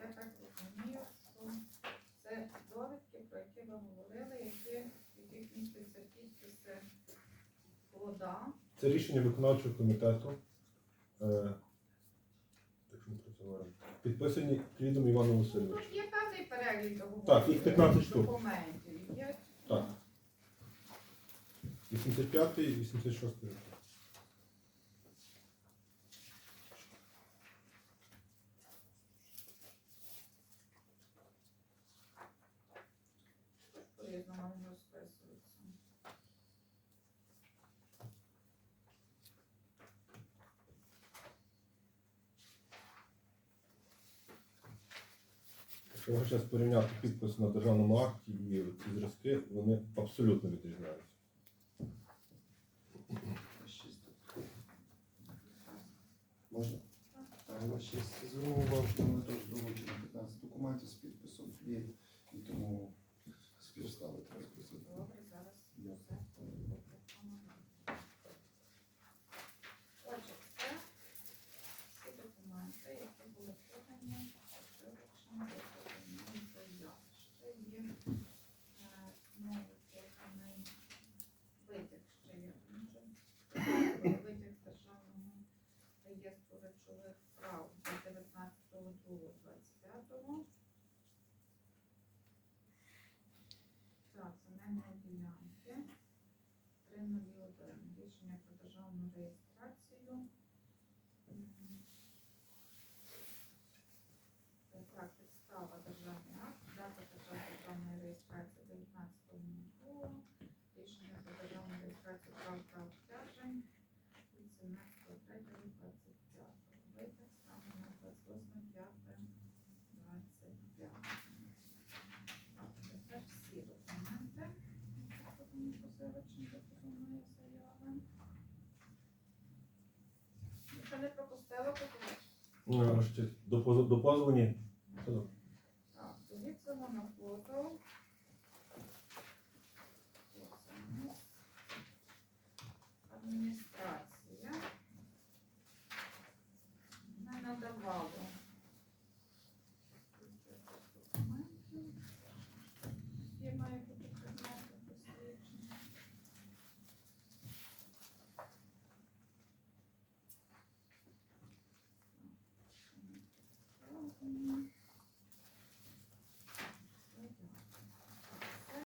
я так розумію, що це довідки, про які ви говорили, які, в яких містяться підписи вода. Це рішення виконавчого комітету. Е, так ми про це говоримо. Підписані Клідом Іваном Ну. Тут є певний перелік договорів. Так, їх 15 штук. документів. Є, Так. 85 і 86 роки. Якщо зараз порівняти підпис на державному акті і ці зразки, вони абсолютно відрізняються. Можна? Правило 6. Звернув увагу, що ми теж долучено 15 документів з підписом є, і тому співставити. Добре, зараз Рішення про державну реєстрацію. 17.03.25. Витяг саме на 28.05.25. Так, Тепер всі документи, які подані позивачем до позовної заяви. Не пропустила, то Ну, ще До позов- до позовні. Все добре. Так, тоді це на позов.